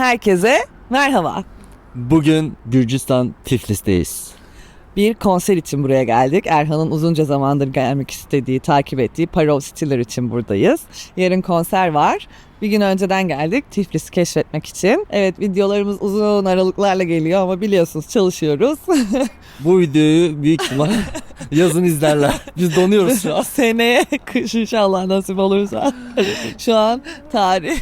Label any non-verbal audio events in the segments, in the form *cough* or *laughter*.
Herkese merhaba. Bugün Gürcistan Tiflis'teyiz. Bir konser için buraya geldik. Erhan'ın uzunca zamandır gelmek istediği, takip ettiği Parov Stiller için buradayız. Yarın konser var. Bir gün önceden geldik Tiflis'i keşfetmek için. Evet videolarımız uzun aralıklarla geliyor ama biliyorsunuz çalışıyoruz. *laughs* Bu videoyu büyük ihtimal *laughs* yazın izlerler. Biz donuyoruz şu an. Seneye kış inşallah nasip olursa. *laughs* Şu an tarih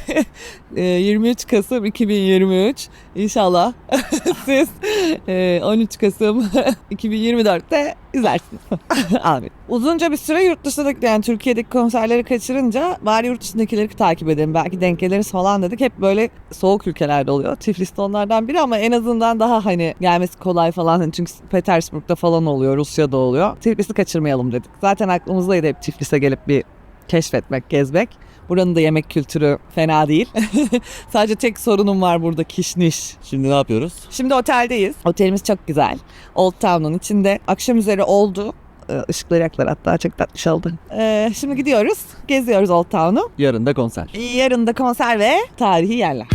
23 Kasım 2023. İnşallah *laughs* siz e, 13 Kasım *laughs* 2024'te izlersiniz. *laughs* Amin. Uzunca bir süre yurt dışındaki yani Türkiye'deki konserleri kaçırınca bari yurt dışındakileri takip edelim. Belki denk geliriz falan dedik. Hep böyle soğuk ülkelerde oluyor. Tiflis onlardan biri ama en azından daha hani gelmesi kolay falan. Hani çünkü Petersburg'da falan oluyor, Rusya'da oluyor. Tiflis'i kaçırmayalım dedik. Zaten aklımızdaydı hep Tiflis'e gelip bir keşfetmek, gezmek. Buranın da yemek kültürü fena değil. *laughs* Sadece tek sorunum var burada kişniş. Şimdi ne yapıyoruz? Şimdi oteldeyiz. Otelimiz çok güzel. Old Town'un içinde. Akşam üzeri oldu. Ee, Işıkları yaklar hatta çok tatlış oldu. Ee, şimdi gidiyoruz. Geziyoruz Old Town'u. Yarın da konser. Yarın da konser ve tarihi yerler.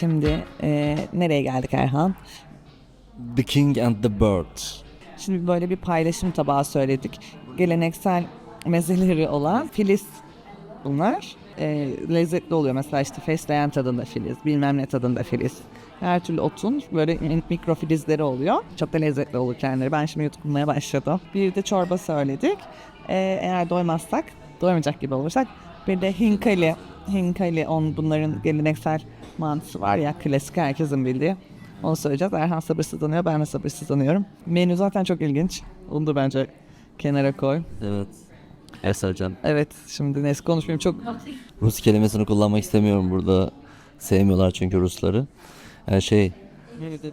Şimdi e, nereye geldik Erhan? The King and the Bird. Şimdi böyle bir paylaşım tabağı söyledik. Geleneksel mezeleri olan filiz bunlar. E, lezzetli oluyor. Mesela işte fesleğen tadında filiz, bilmem ne tadında filiz. Her türlü otun böyle mi- mikro filizleri oluyor. Çok da lezzetli olur kendileri. Ben şimdi yutkunmaya başladım. Bir de çorba söyledik. E, eğer doymazsak, doymayacak gibi olursak bir de hinkali. Hinkali on bunların geleneksel mantısı var ya klasik herkesin bildiği. Onu söyleyeceğiz. Erhan sabırsızlanıyor, ben de sabırsızlanıyorum. Menü zaten çok ilginç. Onu da bence kenara koy. Evet. Esercan. Evet, şimdi neyse konuşmayayım. Çok Rus kelimesini kullanmak istemiyorum burada. Sevmiyorlar çünkü Rusları. Yani şey,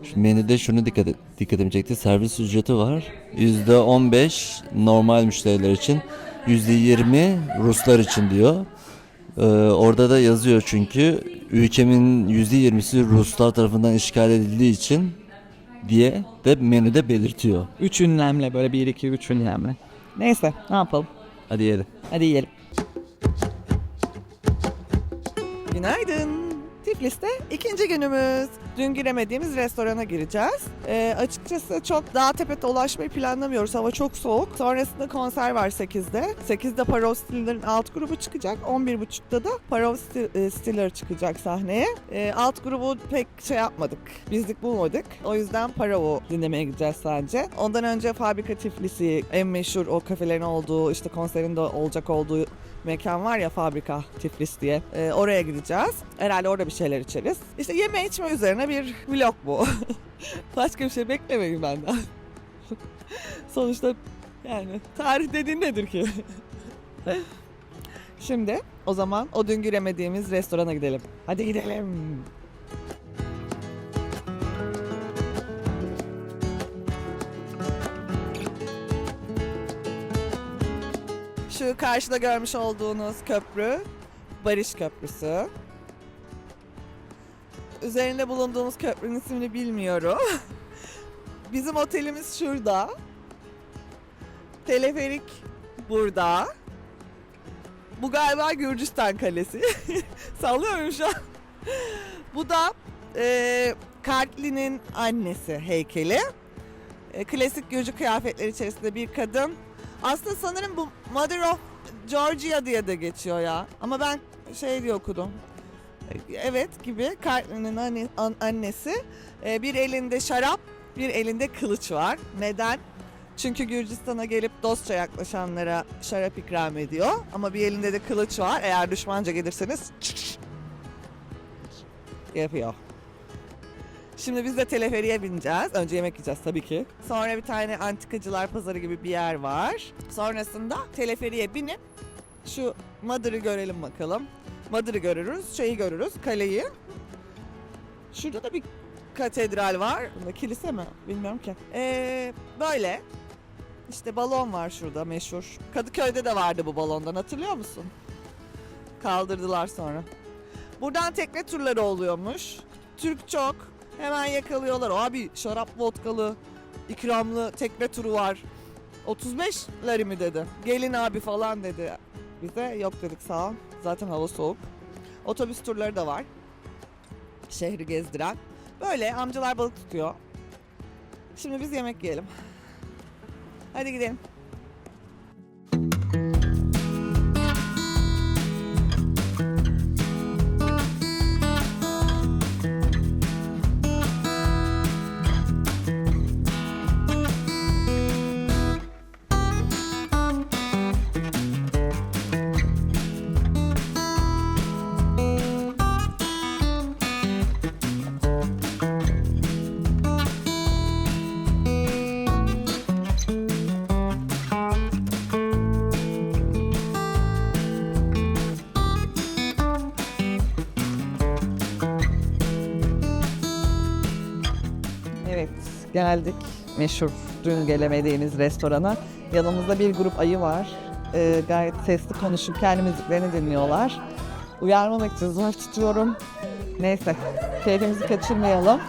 şu menüde şunu dikkat dikkatimi çekti. Servis ücreti var. %15 normal müşteriler için. %20 Ruslar için diyor. Ee, orada da yazıyor çünkü ülkemin %20'si Ruslar tarafından işgal edildiği için diye de menüde belirtiyor. üç ünlemle böyle bir iki üç ünlemle. Neyse, ne yapalım? Hadi yiyelim. Hadi yiyelim. Günaydın. Tiflis'te ikinci günümüz. Dün giremediğimiz restorana gireceğiz. Ee, açıkçası çok daha tepete ulaşmayı planlamıyoruz. Hava çok soğuk. Sonrasında konser var 8'de. 8'de Parov Stiller'ın alt grubu çıkacak. 11.30'da da Parov e, Stiller çıkacak sahneye. Ee, alt grubu pek şey yapmadık. Bizlik bulmadık. O yüzden Parov'u dinlemeye gideceğiz sadece. Ondan önce Fabrika Tiflis'i en meşhur o kafelerin olduğu işte konserin de olacak olduğu mekan var ya Fabrika Tiflis diye. Ee, oraya gideceğiz. Herhalde orada bir şeyler içeriz. İşte yeme içme üzerine bir vlog bu. *laughs* Başka bir şey beklemeyin benden. *laughs* Sonuçta yani tarih dediğin nedir ki? *laughs* Şimdi o zaman o dün giremediğimiz restorana gidelim. Hadi gidelim. Şu karşıda görmüş olduğunuz köprü Barış Köprüsü. Üzerinde bulunduğumuz köprünün ismini bilmiyorum. *laughs* Bizim otelimiz şurada. Teleferik burada. Bu galiba Gürcistan Kalesi. *laughs* Sallıyorum şu an. Bu da e, Kartli'nin annesi heykeli. E, klasik Gürcü kıyafetleri içerisinde bir kadın. Aslında sanırım bu Mother of Georgia diye de geçiyor ya. Ama ben şey diye okudum. Evet gibi anne- an- annesi. E, bir elinde şarap, bir elinde kılıç var. Neden? Çünkü Gürcistan'a gelip dostça yaklaşanlara şarap ikram ediyor. Ama bir elinde de kılıç var. Eğer düşmanca gelirseniz yapıyor. Şimdi biz de teleferiye bineceğiz. Önce yemek yiyeceğiz tabii ki. Sonra bir tane antikacılar pazarı gibi bir yer var. Sonrasında teleferiye binip şu Mother'ı görelim bakalım. Mother'ı görürüz, şeyi görürüz, kaleyi. Şurada da bir katedral var. Bunda kilise mi? Bilmiyorum ki. Ee, böyle. İşte balon var şurada meşhur. Kadıköy'de de vardı bu balondan hatırlıyor musun? Kaldırdılar sonra. Buradan tekne turları oluyormuş. Türk çok. Hemen yakalıyorlar. Abi şarap vodkalı ikramlı tekne turu var. 35 lari mi dedi. Gelin abi falan dedi. Bize yok dedik sağ ol. Zaten hava soğuk. Otobüs turları da var. Şehri gezdiren. Böyle amcalar balık tutuyor. Şimdi biz yemek yiyelim. Hadi gidelim. Evet, geldik meşhur dün gelemediğimiz restorana. Yanımızda bir grup ayı var. Ee, gayet sesli konuşup kendi müziklerini dinliyorlar. Uyarmamak için zor tutuyorum. Neyse, keyfimizi kaçırmayalım.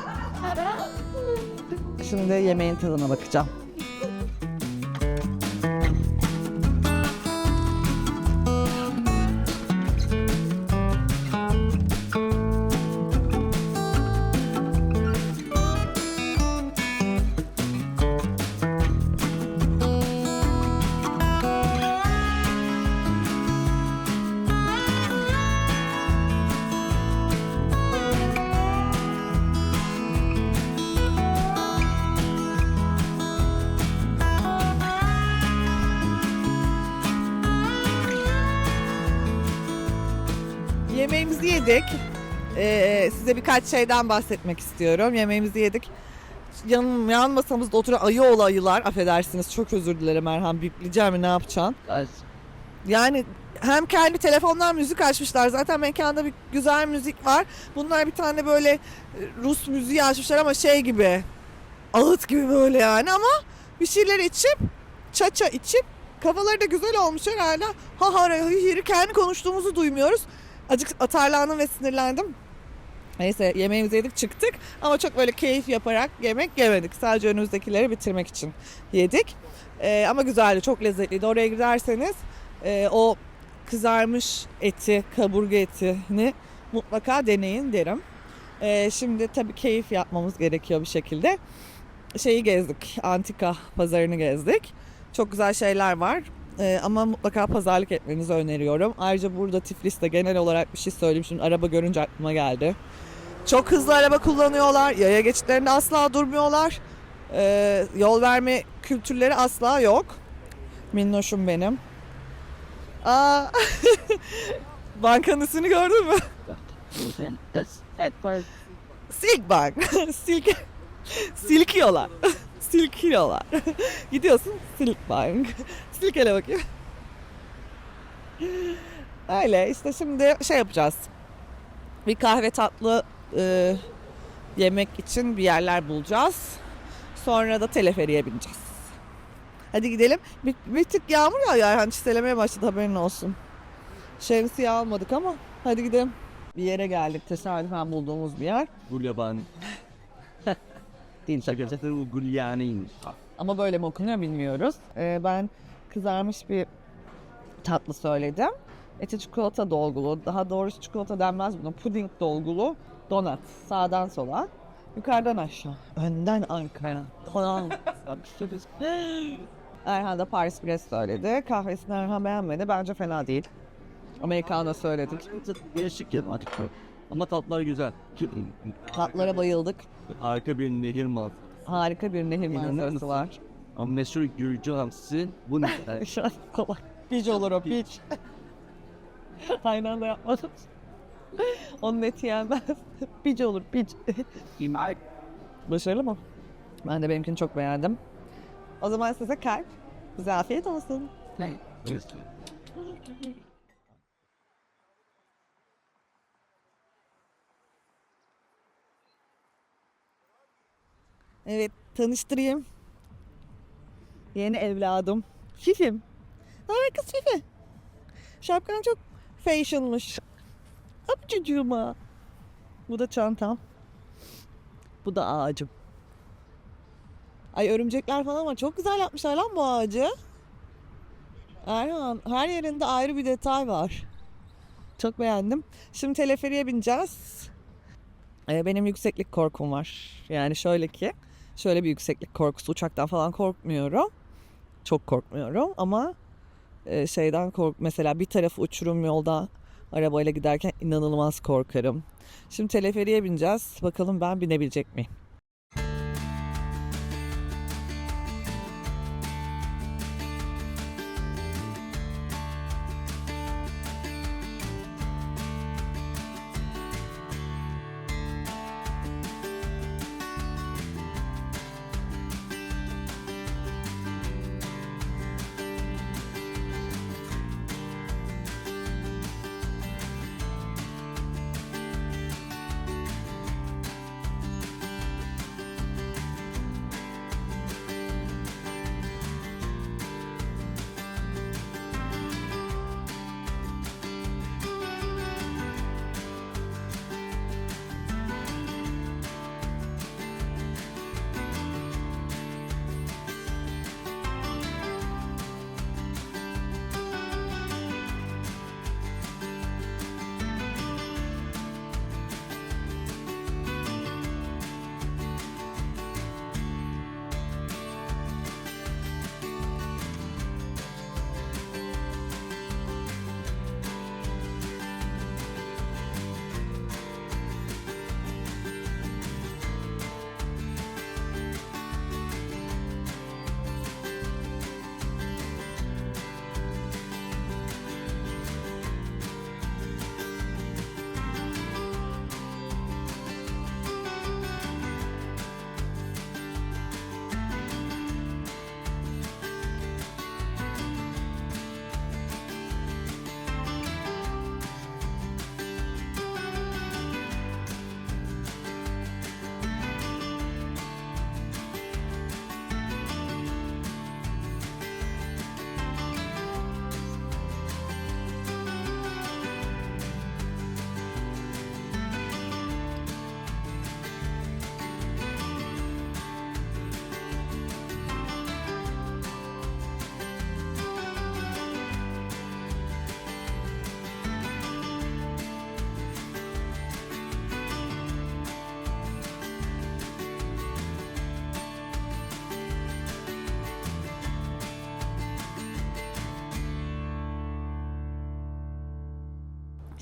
Şimdi yemeğin tadına bakacağım. Yedik. Ee, size birkaç şeyden bahsetmek istiyorum. Yemeğimizi yedik. Yan, yan masamızda oturan ayı oğlu ayılar. Affedersiniz çok özür dilerim Erhan. Bipleyeceğim mi ne yapacaksın? Yani hem kendi telefondan müzik açmışlar. Zaten mekanda bir güzel müzik var. Bunlar bir tane böyle e, Rus müziği açmışlar ama şey gibi. Ağıt gibi böyle yani ama bir şeyler içip çaça içip kafaları da güzel olmuş herhalde. Ha ha kendi konuştuğumuzu duymuyoruz. Acık atarlandım ve sinirlendim. Neyse yemeğimizi yedik çıktık ama çok böyle keyif yaparak yemek yemedik. Sadece önümüzdekileri bitirmek için yedik. Ee, ama güzeldi, çok lezzetliydi. Oraya giderseniz e, o kızarmış eti, kaburga etini mutlaka deneyin derim. Ee, şimdi tabii keyif yapmamız gerekiyor bir şekilde. Şeyi gezdik, antika pazarını gezdik. Çok güzel şeyler var. Ee, ama mutlaka pazarlık etmenizi öneriyorum. Ayrıca burada Tiflis'te genel olarak bir şey söyleyeyim. Şimdi araba görünce aklıma geldi. Çok hızlı araba kullanıyorlar. Yaya geçitlerinde asla durmuyorlar. Ee, yol verme kültürleri asla yok. Minnoşum benim. Aa, *laughs* bankanın ismini gördün mü? Silk Bank. *laughs* Silk. Silkiyorlar. *laughs* Silkiyorlar. Gidiyorsun Silk Bank. Silkele bakayım. Öyle işte şimdi şey yapacağız. Bir kahve tatlı e, yemek için bir yerler bulacağız. Sonra da teleferiye bineceğiz. Hadi gidelim. Bir, bir tık yağmur yağıyor. Yani çiselemeye başladı haberin olsun. Şemsiye almadık ama hadi gidelim. Bir yere geldik. Tesadüfen bulduğumuz bir yer. Gulyaban. *laughs* Değil Şakası Gulyanin. Ama böyle mi okunuyor bilmiyoruz. Ee, ben kızarmış bir tatlı söyledim. Eti çikolata dolgulu. Daha doğrusu çikolata denmez buna. Puding dolgulu. Donat. Sağdan sola. Yukarıdan aşağı. Önden arkaya. Falan. *laughs* Erhan da Paris Brest söyledi. Kahvesini Erhan beğenmedi. Bence fena değil. Americano söyledik. Değişik ya artık. Ama tatlar güzel. Tatlara bayıldık. Harika bir nehir manzarası. Harika bir nehir manzarası var. Ama meşhur Gürcü hamsi bu ne? *laughs* Kolay. Piç olur o piç. *laughs* Aynı anda yapmadım. *laughs* Onun eti yenmez. piç olur piç. Başarılı mı? Ben de benimkini çok beğendim. O zaman size kalp. Size afiyet olsun. Evet tanıştırayım. Yeni evladım. Fifim. Ne haber kız Fifi? Şapkan çok fashionmış. Hop çocuğuma. Bu da çantam. Bu da ağacım. Ay örümcekler falan var. Çok güzel yapmışlar lan bu ağacı. Erhan her yerinde ayrı bir detay var. Çok beğendim. Şimdi teleferiye bineceğiz. Ee, benim yükseklik korkum var. Yani şöyle ki şöyle bir yükseklik korkusu uçaktan falan korkmuyorum. Çok korkmuyorum ama e, şeyden kork mesela bir tarafı uçurum yolda arabayla giderken inanılmaz korkarım. Şimdi teleferiye bineceğiz. Bakalım ben binebilecek miyim?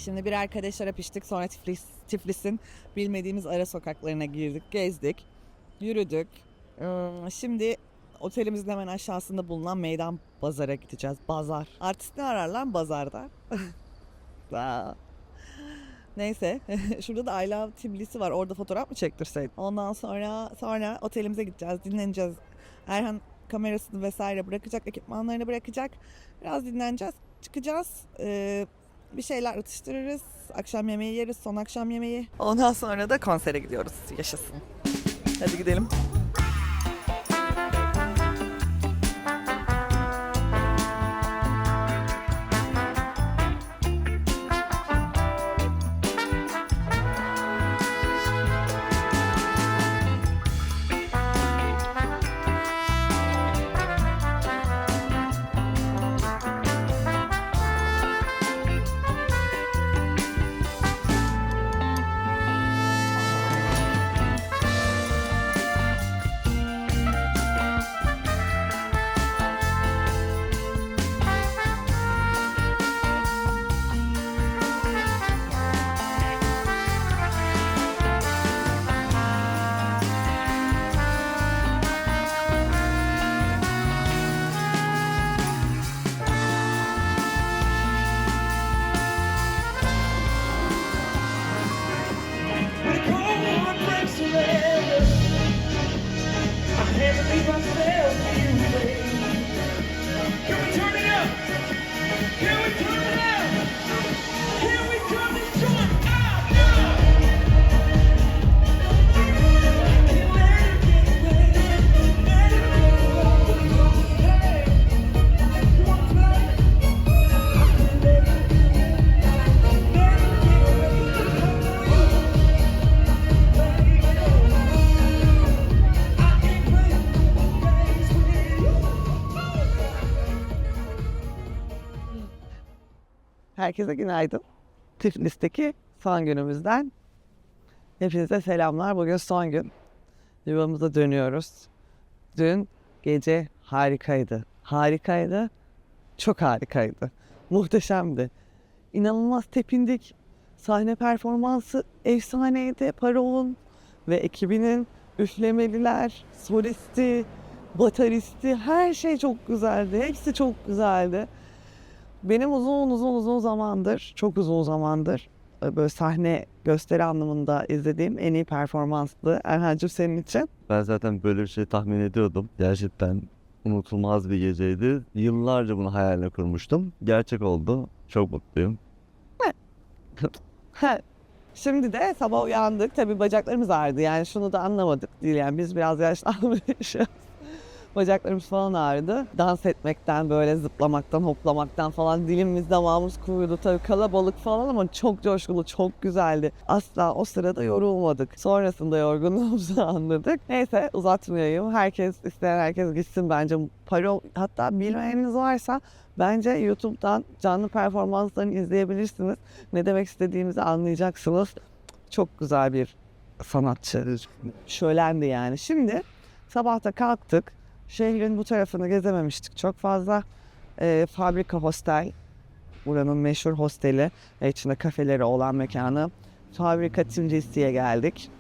Şimdi bir arkadaşlara piştik. Sonra Tiflis, Tiflis'in bilmediğimiz ara sokaklarına girdik, gezdik, yürüdük. Şimdi otelimizin hemen aşağısında bulunan meydan pazara gideceğiz. Bazar. Artist ne arar lan bazarda? *laughs* Neyse. *laughs* Şurada da I Love Tbilisi var. Orada fotoğraf mı çektirseydik? Ondan sonra sonra otelimize gideceğiz. Dinleneceğiz. Erhan kamerasını vesaire bırakacak. Ekipmanlarını bırakacak. Biraz dinleneceğiz. Çıkacağız. Ee, bir şeyler atıştırırız. Akşam yemeği yeriz. Son akşam yemeği. Ondan sonra da konsere gidiyoruz. Yaşasın. Hadi gidelim. Herkese günaydın. Tiflis'teki son günümüzden hepinize selamlar. Bugün son gün. Yuvamıza dönüyoruz. Dün gece harikaydı. Harikaydı. Çok harikaydı. Muhteşemdi. İnanılmaz tepindik. Sahne performansı efsaneydi. Parol'un ve ekibinin üflemeliler, solisti, bataristi her şey çok güzeldi. Hepsi çok güzeldi. Benim uzun uzun uzun zamandır, çok uzun zamandır e, böyle sahne gösteri anlamında izlediğim en iyi performanstı. Erhan'cığım senin için. Ben zaten böyle bir şey tahmin ediyordum. Gerçekten unutulmaz bir geceydi. Yıllarca bunu hayaline kurmuştum. Gerçek oldu. Çok mutluyum. Şimdi de sabah uyandık. Tabii bacaklarımız ağrıdı. Yani şunu da anlamadık değil. Yani biz biraz yaşlanmışız. Bacaklarımız falan ağrıdı. Dans etmekten, böyle zıplamaktan, hoplamaktan falan dilimiz damağımız kurudu. Tabii kalabalık falan ama çok coşkulu, çok güzeldi. Asla o sırada yorulmadık. Sonrasında yorgunluğumuzu *laughs* anladık. Neyse uzatmayayım. Herkes, isteyen herkes gitsin bence. Paro, hatta bilmeyeniniz varsa bence YouTube'dan canlı performanslarını izleyebilirsiniz. Ne demek istediğimizi anlayacaksınız. Çok güzel bir sanatçı. Şölendi yani. Şimdi sabahta kalktık. Şehrin bu tarafını gezememiştik çok fazla. Ee, Fabrika Hostel, buranın meşhur hosteli ve içinde kafeleri olan mekanı. Fabrika Timcisi'ye geldik.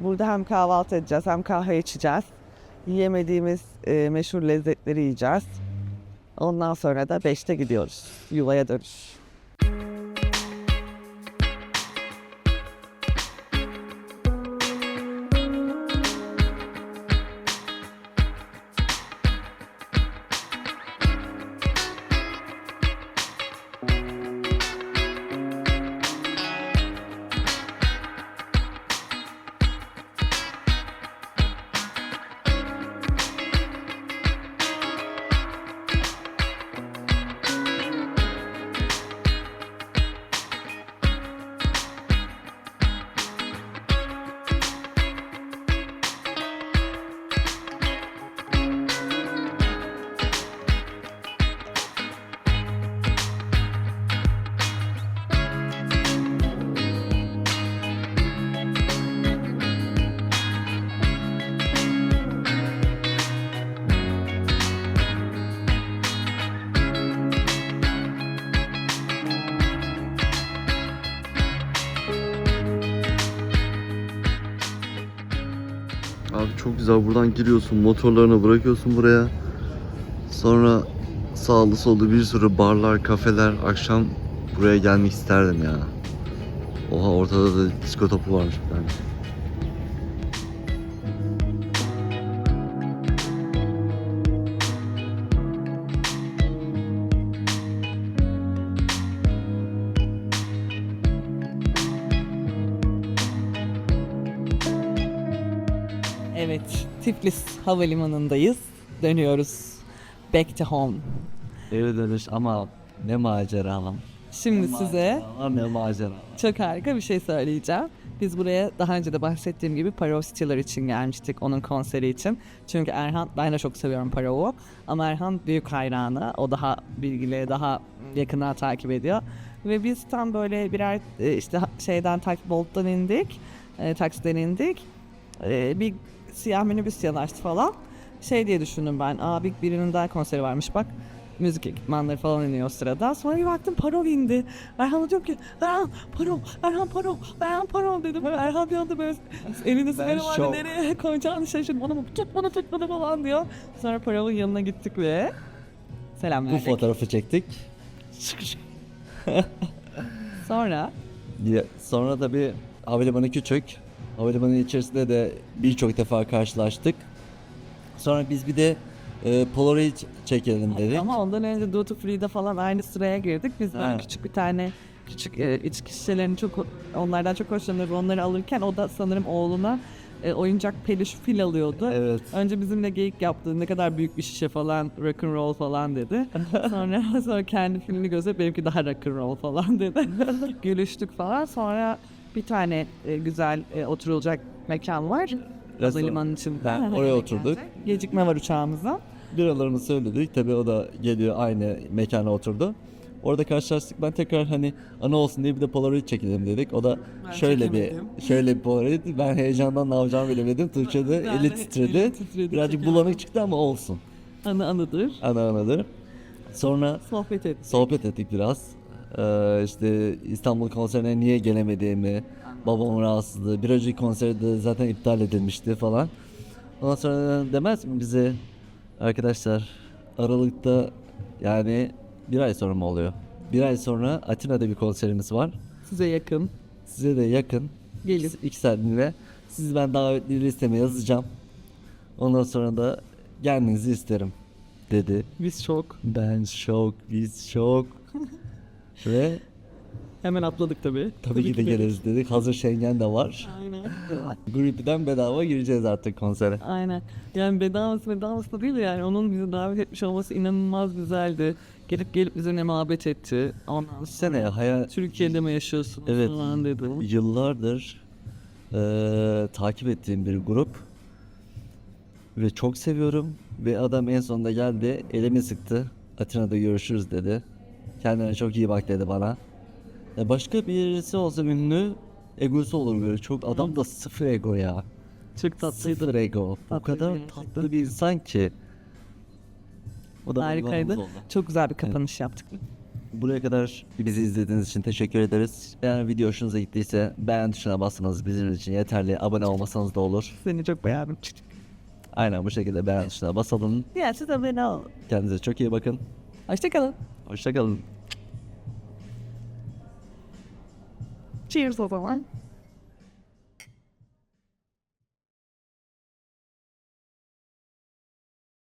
Burada hem kahvaltı edeceğiz hem kahve içeceğiz. Yiyemediğimiz e, meşhur lezzetleri yiyeceğiz. Ondan sonra da 5'te gidiyoruz. Yuvaya dönüş. Çok güzel buradan giriyorsun motorlarını bırakıyorsun buraya. Sonra sağlı sollu bir sürü barlar, kafeler. Akşam buraya gelmek isterdim ya. Oha ortada da disko topu varmış bir tane. Havalimanı'ndayız. Dönüyoruz. Back to home. Eve dönüş ama ne macera lan. Şimdi size Ama ne macera. çok harika bir şey söyleyeceğim. Biz buraya daha önce de bahsettiğim gibi Parov Stiller için gelmiştik onun konseri için. Çünkü Erhan, ben de çok seviyorum Parov'u ama Erhan büyük hayranı. O daha bilgili, daha yakından takip ediyor. Ve biz tam böyle birer e, işte şeyden tak Bolt'tan indik, e, taksiden indik. E, bir siyah minibüs yanaştı falan. Şey diye düşündüm ben, aa bir birinin daha konseri varmış bak. Müzik ekipmanları falan iniyor o sırada. Sonra bir baktım Parov indi. Erhan'a diyorum ki Erhan Parov, Erhan Parov, Erhan Parov dedim. Erhan bir anda böyle elinde sigara vardı şok. nereye koyacağını şaşırdım. Bana mı tut bana tut bana falan diyor. Sonra Parov'un yanına gittik ve selam Bu verdik. fotoğrafı çektik. *laughs* Sonra Ya, Sonra da bir havalimanı küçük. Havalimanı içerisinde de birçok defa karşılaştık. Sonra biz bir de e, Polaroid çekelim dedik. ama ondan önce Duty Free'de falan aynı sıraya girdik. Biz böyle küçük bir tane küçük e, içki şişelerini çok onlardan çok hoşlanır. Onları alırken o da sanırım oğluna e, oyuncak peluş fil alıyordu. Evet. Önce bizimle geyik yaptı. Ne kadar büyük bir şişe falan, rock and roll falan dedi. *laughs* Sonra sonra kendi filmini gösterip benimki daha rock and roll falan dedi. *laughs* Gülüştük falan. Sonra bir tane e, güzel e, oturulacak mekan var. Restoran. Havalimanının içinde. Ben oraya oturduk. Gecikme var uçağımıza. Biralarımızı söyledik. Tabii o da geliyor aynı mekana oturdu. Orada karşılaştık. Ben tekrar hani ana olsun diye bir de Polaroid çekelim dedik. O da Ben şöyle bir *laughs* şöyle bir Polaroid. Ben heyecandan ne yapacağımı bilemedim. Tuğçe'de Ben eli de titredi. *laughs* eli titredi, Birazcık çekemedim. bulanık *laughs* çıktı ama olsun. Anı anıdır. Ana anadır. Sonra Sohbet et. sohbet ettik biraz. Ee, işte İstanbul konserine niye gelemediğimi, babamın rahatsızlığı, bir önceki konseri de zaten iptal edilmişti falan. Ondan sonra demez mi bize arkadaşlar Aralık'ta yani bir ay sonra mı oluyor? Bir ay sonra Atina'da bir konserimiz var. Size yakın. Size de yakın. Gelin. İki, iki saatliğine. Sizi ben davetli listeme yazacağım. Ondan sonra da gelmenizi isterim dedi. Biz çok. Ben şok, biz şok. *laughs* Ve Hemen atladık tabii. tabii ki de geliriz dedik. Hazır Schengen de var. Aynen. *laughs* Grupi'den bedava gireceğiz artık konsere. Aynen. Yani bedavası bedavası da değil yani. Onun bizi davet etmiş olması inanılmaz güzeldi. Gelip gelip bizimle muhabbet etti. Ondan sonra Sene hayal Türkiye'de mi yaşıyorsun Evet. falan dedi. yıllardır eee, takip ettiğim bir grup ve çok seviyorum ve adam en sonunda geldi elimi sıktı Atina'da görüşürüz dedi kendine çok iyi bak dedi bana Ya başka birisi olsa ünlü egosu olur böyle çok adam da sıfır ego ya Çok tatlıydı. sıfır ego o Tatlı kadar gerçekten. tatlı bir insan ki o da Harikaydı. oldu. Çok güzel bir kapanış yaptık. Buraya kadar bizi izlediğiniz için teşekkür ederiz. Eğer video hoşunuza gittiyse beğen tuşuna basmanız bizim için yeterli. Abone olmasanız da olur. Seni çok beğendim. Aynen bu şekilde beğen tuşuna basalım. Ya siz abone ol. Kendinize çok iyi bakın. Hoşçakalın. Hoşçakalın. Cheers o zaman.